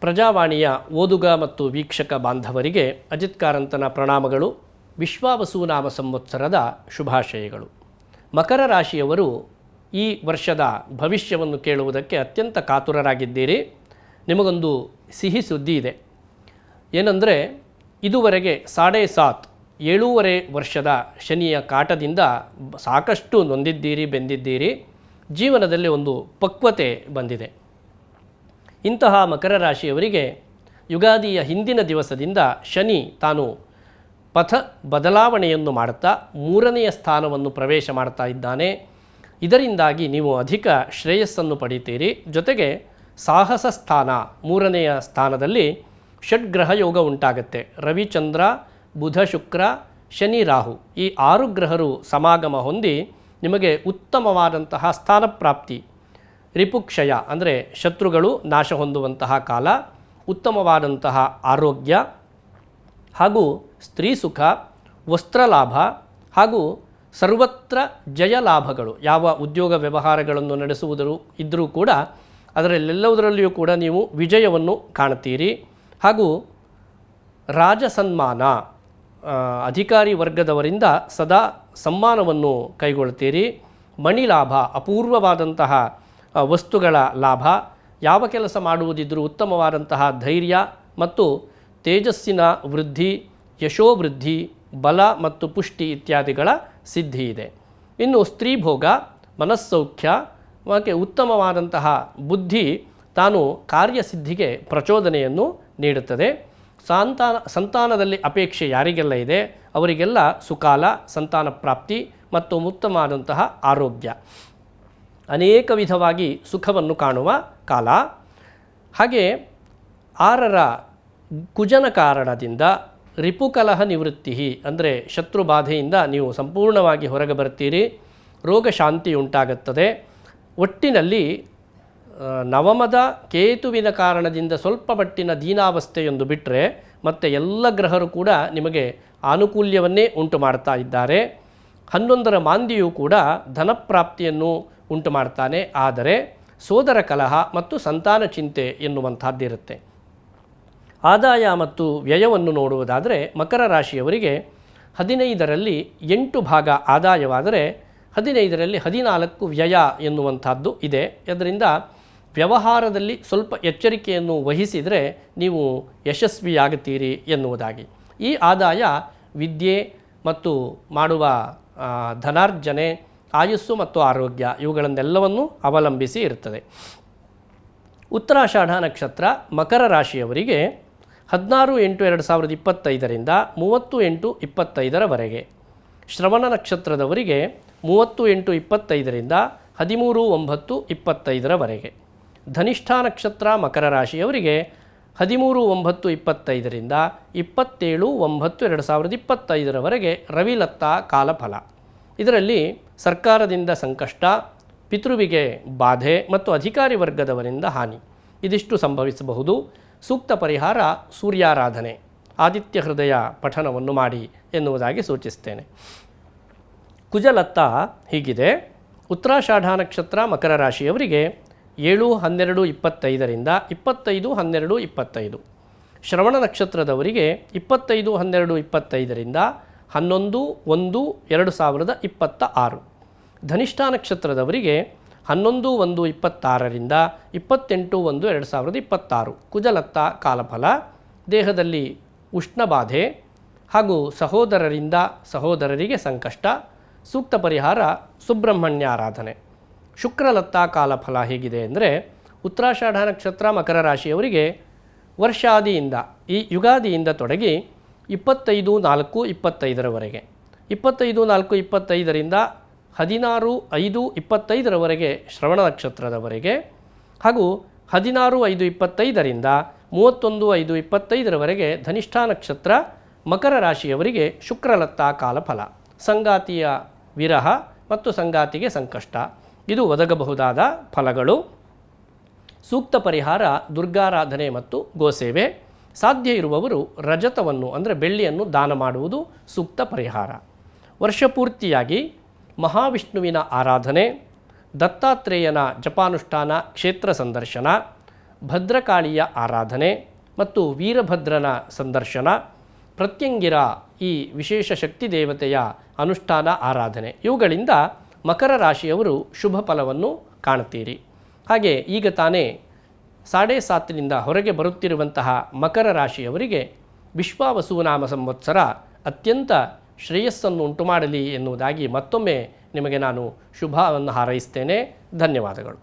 ಪ್ರಜಾವಾಣಿಯ ಓದುಗ ಮತ್ತು ವೀಕ್ಷಕ ಬಾಂಧವರಿಗೆ ಅಜಿತ್ ಕಾರಂತನ ಪ್ರಣಾಮಗಳು, ವಿಶ್ವಾವಸುನಾಮ ಸಂವತ್ಸರದ ಶುಭಾಶಯಗಳು. ಮಕರ ರಾಶಿಯವರು ಈ ವರ್ಷದ ಭವಿಷ್ಯವನ್ನು ಕೇಳುವುದಕ್ಕೆ ಅತ್ಯಂತ ಕಾತುರರಾಗಿದ್ದೀರಿ. ನಿಮಗೊಂದು ಸಿಹಿ ಸುದ್ದಿ ಇದೆ. ಏನಂದರೆ, ಇದುವರೆಗೆ ಸಾಡೆ ಸಾತ್, ಏಳೂವರೆ ವರ್ಷದ ಶನಿಯ ಕಾಟದಿಂದ ಸಾಕಷ್ಟು ನೊಂದಿದ್ದೀರಿ, ಬೆಂದಿದ್ದೀರಿ. ಜೀವನದಲ್ಲಿ ಒಂದು ಪಕ್ವತೆ ಬಂದಿದೆ. ಇಂತಹ ಮಕರ ರಾಶಿಯವರಿಗೆ ಯುಗಾದಿಯ ಹಿಂದಿನ ದಿವಸದಿಂದ ಶನಿ ತಾನು ಪಥ ಬದಲಾವಣೆಯನ್ನು ಮಾಡುತ್ತಾ ಮೂರನೆಯ ಸ್ಥಾನವನ್ನು ಪ್ರವೇಶ ಮಾಡ್ತಾ ಇದ್ದಾನೆ. ಇದರಿಂದಾಗಿ ನೀವು ಅಧಿಕ ಶ್ರೇಯಸ್ಸನ್ನು ಪಡಿತೀರಿ. ಜೊತೆಗೆ ಸಾಹಸ ಸ್ಥಾನ ಮೂರನೆಯ ಸ್ಥಾನದಲ್ಲಿ ಷಡ್ಗ್ರಹ ಯೋಗ ಉಂಟಾಗುತ್ತೆ. ರವಿಚಂದ್ರ ಬುಧ ಶುಕ್ರ, ಶನಿ ರಾಹು ಈ ಆರು ಗ್ರಹರು ಸಮಾಗಮ ಹೊಂದಿ ನಿಮಗೆ ಉತ್ತಮವಾದಂತಹ ಸ್ಥಾನಪ್ರಾಪ್ತಿ ರಿಪುಕ್ಷಯ ಅಂದರೆ ಶತ್ರುಗಳು ನಾಶ ಹೊಂದುವಂತಹ ಕಾಲ, ಉತ್ತಮವಾದಂತಹ ಆರೋಗ್ಯ ಹಾಗೂ ಸ್ತ್ರೀ ಸುಖ ವಸ್ತ್ರಲಾಭ ಹಾಗೂ ಸರ್ವತ್ರ ಜಯ ಲಾಭಗಳು. ಯಾವ ಉದ್ಯೋಗ ವ್ಯವಹಾರಗಳನ್ನು ನಡೆಸುವುದರು ಇದ್ದರೂ ಕೂಡ ಅದರಲ್ಲೆಲ್ಲದರಲ್ಲಿಯೂ ಕೂಡ ನೀವು ವಿಜಯವನ್ನು ಕಾಣ್ತೀರಿ ಹಾಗೂ ರಾಜಸನ್ಮಾನ ಅಧಿಕಾರಿ ವರ್ಗದವರಿಂದ ಸದಾ ಸಮ್ಮಾನವನ್ನು ಕೈಗೊಳ್ತೀರಿ. ಮಣಿಲಾಭ, ಅಪೂರ್ವವಾದಂತಹ ವಸ್ತುಗಳ ಲಾಭ, ಯಾವ ಕೆಲಸ ಮಾಡುವುದಿದ್ದರೂ ಉತ್ತಮವಾದಂತಹ ಧೈರ್ಯ ಮತ್ತು ತೇಜಸ್ಸಿನ ವೃದ್ಧಿ, ಯಶೋವೃದ್ಧಿ, ಬಲ ಮತ್ತು ಪುಷ್ಟಿ ಇತ್ಯಾದಿಗಳ ಸಿದ್ಧಿ ಇದೆ. ಇನ್ನು ಸ್ತ್ರೀ ಭೋಗ, ಮನಸ್ಸೌಖ್ಯ ಮತ್ತು ಉತ್ತಮವಾದಂತಹ ಬುದ್ಧಿ ತಾನು ಕಾರ್ಯಸಿದ್ಧಿಗೆ ಪ್ರಚೋದನೆಯನ್ನು ನೀಡುತ್ತದೆ. ಸಂತಾನ ಸಂತಾನದಲ್ಲಿ ಅಪೇಕ್ಷೆ ಯಾರಿಗೆಲ್ಲ ಇದೆ? ಅವರಿಗೆಲ್ಲ ಸುಕಾಲ, ಸಂತಾನ ಪ್ರಾಪ್ತಿ ಮತ್ತು ಉತ್ತಮವಾದಂತಹ ಆರೋಗ್ಯ. ಅನೇಕ ವಿಧವಾಗಿ ಸುಖವನ್ನು ಕಾಣುವ ಕಾಲ. ಹಾಗೆ ಆರರ ಕುಜನ ಕಾರಣದಿಂದ ರಿಪುಕಲಹ ನಿವೃತ್ತಿ, ಅಂದರೆ ಶತ್ರು ಬಾಧೆಯಿಂದ ನೀವು ಸಂಪೂರ್ಣವಾಗಿ ಹೊರಗೆ ಬರ್ತೀರಿ ರೋಗ ಶಾಂತಿ ಉಂಟಾಗುತ್ತದೆ. ಒಟ್ಟಿನಲ್ಲಿ ನವಮದ ಕೇತುವಿನ ಕಾರಣದಿಂದ ಸ್ವಲ್ಪ ಮಟ್ಟಿನ ದೀನಾವಸ್ಥೆಯೊಂದು ಬಿಟ್ಟರೆ ಮತ್ತು ಎಲ್ಲ ಗ್ರಹರು ಕೂಡ ನಿಮಗೆ ಆನುಕೂಲ್ಯವನ್ನೇ ಉಂಟು ಮಾಡ್ತಾ ಇದ್ದಾರೆ. ಹನ್ನೊಂದರ ಮಾಂದಿಯು ಕೂಡ ಧನಪ್ರಾಪ್ತಿಯನ್ನು ಉಂಟು ಮಾಡ್ತಾನೆ ಆದರೆ ಸೋದರ ಕಲಹ ಮತ್ತು ಸಂತಾನ ಚಿಂತೆ ಎನ್ನುವಂಥದ್ದಿರುತ್ತೆ ಆದಾಯ ಮತ್ತು ವ್ಯಯವನ್ನು ನೋಡುವುದಾದರೆ ಮಕರ ರಾಶಿಯವರಿಗೆ ಹದಿನೈದರಲ್ಲಿ ಎಂಟು ಭಾಗ ಆದಾಯವಾದರೆ ಹದಿನೈದರಲ್ಲಿ ಹದಿನಾಲ್ಕು ವ್ಯಯ ಎನ್ನುವಂಥದ್ದು ಇದೆ. ಅದರಿಂದ ವ್ಯವಹಾರದಲ್ಲಿ ಸ್ವಲ್ಪ ಎಚ್ಚರಿಕೆಯನ್ನು ವಹಿಸಿದರೆ ನೀವು ಯಶಸ್ವಿಯಾಗುತ್ತೀರಿ ಎನ್ನುವುದಾಗಿ. ಈ ಆದಾಯ ವಿದ್ಯೆ ಮತ್ತು ಮಾಡುವ ಧನಾರ್ಜನೆ, ಆಯುಸ್ಸು ಮತ್ತು ಆರೋಗ್ಯ ಇವುಗಳನ್ನೆಲ್ಲವನ್ನೂ ಅವಲಂಬಿಸಿ ಇರುತ್ತದೆ ಉತ್ತರಾಷಾಢ ನಕ್ಷತ್ರ ಮಕರ ರಾಶಿಯವರಿಗೆ ಹದಿನಾರು ಎಂಟು ಎರಡು ಸಾವಿರದ ಇಪ್ಪತ್ತೈದರಿಂದ ಮೂವತ್ತು ಎಂಟು ಇಪ್ಪತ್ತೈದರವರೆಗೆ. ಶ್ರವಣ ನಕ್ಷತ್ರದವರಿಗೆ ಮೂವತ್ತು ಎಂಟು ಇಪ್ಪತ್ತೈದರಿಂದ ಹದಿಮೂರು ಒಂಬತ್ತು ಇಪ್ಪತ್ತೈದರವರೆಗೆ. ಧನಿಷ್ಠಾ ನಕ್ಷತ್ರ ಮಕರ ರಾಶಿಯವರಿಗೆ ಹದಿಮೂರು ಒಂಬತ್ತು ಇಪ್ಪತ್ತೈದರಿಂದ ಇಪ್ಪತ್ತೇಳು ಒಂಬತ್ತು ಎರಡು ಸಾವಿರದ ಇಪ್ಪತ್ತೈದರವರೆಗೆ ರವಿಲತ್ತಾ ಕಾಲಫಲ. ಇದರಲ್ಲಿ ಸರ್ಕಾರದಿಂದ ಸಂಕಷ್ಟ, ಪಿತೃವಿಗೆ ಬಾಧೆ ಮತ್ತು ಅಧಿಕಾರಿ ವರ್ಗದವರಿಂದ ಹಾನಿ. ಇದಿಷ್ಟು ಸಂಭವಿಸಬಹುದು. ಸೂಕ್ತ ಪರಿಹಾರ ಸೂರ್ಯಾರಾಧನೆ, ಆದಿತ್ಯ ಹೃದಯ ಪಠನವನ್ನು ಮಾಡಿ ಎನ್ನುವುದಾಗಿ ಸೂಚಿಸ್ತೇನೆ. ಕುಜಲತ್ತ ಹೀಗಿದೆ. ಉತ್ತರಾಷಾಢ ನಕ್ಷತ್ರ ಮಕರ ರಾಶಿಯವರಿಗೆ ಏಳು ಹನ್ನೆರಡು ಇಪ್ಪತ್ತೈದರಿಂದ ಇಪ್ಪತ್ತೈದು ಹನ್ನೆರಡು ಇಪ್ಪತ್ತೈದು. ಶ್ರವಣ ನಕ್ಷತ್ರದವರಿಗೆ ಇಪ್ಪತ್ತೈದು ಹನ್ನೆರಡು ಇಪ್ಪತ್ತೈದರಿಂದ ಹನ್ನೊಂದು ಒಂದು ಎರಡು ಸಾವಿರದ ಇಪ್ಪತ್ತ ಆರು. ಧನಿಷ್ಠ ನಕ್ಷತ್ರದವರಿಗೆ ಹನ್ನೊಂದು ಒಂದು ಇಪ್ಪತ್ತಾರರಿಂದ ಇಪ್ಪತ್ತೆಂಟು ಒಂದು ಎರಡು ಸಾವಿರದ ಇಪ್ಪತ್ತಾರು. ಕುಜಲತ್ತ ಕಾಲಫಲ, ದೇಹದಲ್ಲಿ ಉಷ್ಣಬಾಧೆ ಹಾಗೂ ಸಹೋದರರಿಂದ ಸಹೋದರರಿಗೆ ಸಂಕಷ್ಟ, ಸೂಕ್ತ ಪರಿಹಾರ ಸುಬ್ರಹ್ಮಣ್ಯ ಆರಾಧನೆ ಶುಕ್ರಲತ್ತ ಕಾಲಫಲ ಹೇಗಿದೆ ಅಂದರೆ ಉತ್ತರಾಷಾಢ ನಕ್ಷತ್ರ ಮಕರ ರಾಶಿಯವರಿಗೆ ವರ್ಷಾದಿಯಿಂದ, ಈ ಯುಗಾದಿಯಿಂದ ತೊಡಗಿ ಇಪ್ಪತ್ತೈದು ನಾಲ್ಕು ಇಪ್ಪತ್ತೈದರವರೆಗೆ. ಇಪ್ಪತ್ತೈದು ನಾಲ್ಕು ಇಪ್ಪತ್ತೈದರಿಂದ ಹದಿನಾರು ಐದು ಇಪ್ಪತ್ತೈದರವರೆಗೆ ಶ್ರವಣ ನಕ್ಷತ್ರದವರೆಗೆ ಹಾಗೂ ಹದಿನಾರು ಐದು ಇಪ್ಪತ್ತೈದರಿಂದ ಮೂವತ್ತೊಂದು ಐದು ಇಪ್ಪತ್ತೈದರವರೆಗೆ ಧನಿಷ್ಠ ನಕ್ಷತ್ರ ಮಕರ ರಾಶಿಯವರಿಗೆ ಶುಕ್ರಲತ್ತ ಕಾಲಫಲ ಸಂಗಾತಿಯ ವಿರಹ ಮತ್ತು ಸಂಗಾತಿಗೆ ಸಂಕಷ್ಟ. ಇದು ಒದಗಬಹುದಾದ ಫಲಗಳು. ಸೂಕ್ತ ಪರಿಹಾರ, ದುರ್ಗಾರಾಧನೆ ಮತ್ತು ಗೋಸೇವೆ. ಸಾಧ್ಯ ಇರುವವರು ರಜತವನ್ನು, ಅಂದರೆ ಬೆಳ್ಳಿಯನ್ನು ದಾನ ಮಾಡುವುದು ಸೂಕ್ತ ಪರಿಹಾರ. ವರ್ಷಪೂರ್ತಿಯಾಗಿ ಮಹಾವಿಷ್ಣುವಿನ ಆರಾಧನೆ, ದತ್ತಾತ್ರೇಯನ ಜಪಾನುಷ್ಠಾನ ಕ್ಷೇತ್ರ ಸಂದರ್ಶನ, ಭದ್ರಕಾಳಿಯ ಆರಾಧನೆ ಮತ್ತು ವೀರಭದ್ರನ ಸಂದರ್ಶನ, ಪ್ರತ್ಯಂಗಿರ ಈ ವಿಶೇಷ ಶಕ್ತಿ ದೇವತೆಯ ಅನುಷ್ಠಾನ ಆರಾಧನೆ. ಇವುಗಳಿಂದ ಮಕರ ರಾಶಿಯವರು ಶುಭ ಫಲವನ್ನು ಕಾಣುತ್ತೀರಿ. ಹಾಗೆ ಈಗ ತಾನೇ ಸಾಡೆ ಸಾತಿನಿಂದ ಹೊರಗೆ ಬರುತ್ತಿರುವಂತಹ ಮಕರ ರಾಶಿಯವರಿಗೆ ವಿಶ್ವಾವಸುನಾಮ ಸಂವತ್ಸರ ಅತ್ಯಂತ ಶ್ರೇಯಸ್ಸನ್ನು ಉಂಟು ಮಾಡಲಿ ಎನ್ನುವುದಾಗಿ ಮತ್ತೊಮ್ಮೆ ನಿಮಗೆ ನಾನು ಶುಭವನ್ನು ಹಾರೈಸ್ತೇನೆ. ಧನ್ಯವಾದಗಳು.